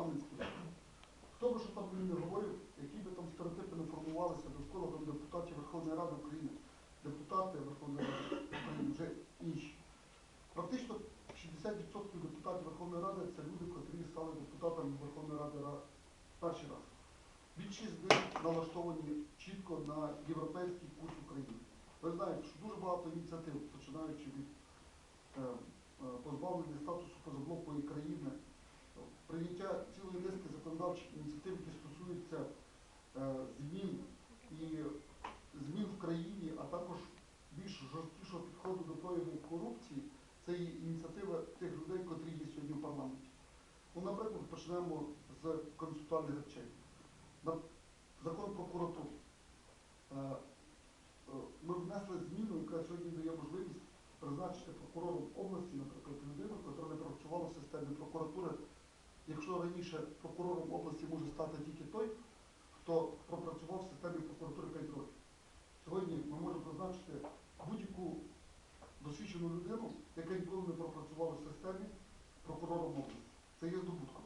парламентські вибори. Хто би що там мені не говорив, які би там стереотипи не формувалися довкола там, депутатів Верховної Ради України, депутати Верховної Ради України, вже інші. Практично 60% депутатів Верховної Ради це люди, котрі стали депутатами Верховної Ради перший раз. Більшість з них налаштовані чітко на європейський курс України. Ви знаєте, що дуже багато ініціатив, починаючи від е, е, позбавлення статусу позаблокової законодавчих ініціатив, які стосуються е, змін і змін в країні, а також більш жорсткішого підходу до прояву корупції, це є ініціатива тих людей, котрі є сьогодні в парламенті. Ну, наприклад, почнемо з концептуальних речей. Закон про прокуратуру. Е, е, Ми внесли зміну, яка сьогодні дає можливість призначити прокурором області, наприклад, людину, яка не працювала в системі прокуратури. Якщо раніше прокурором області може стати тільки той, хто пропрацював в системі прокуратури 5 років. Сьогодні ми можемо призначити будь-яку досвідчену людину, яка ніколи не пропрацювала в системі прокурором області. Це є здобутком.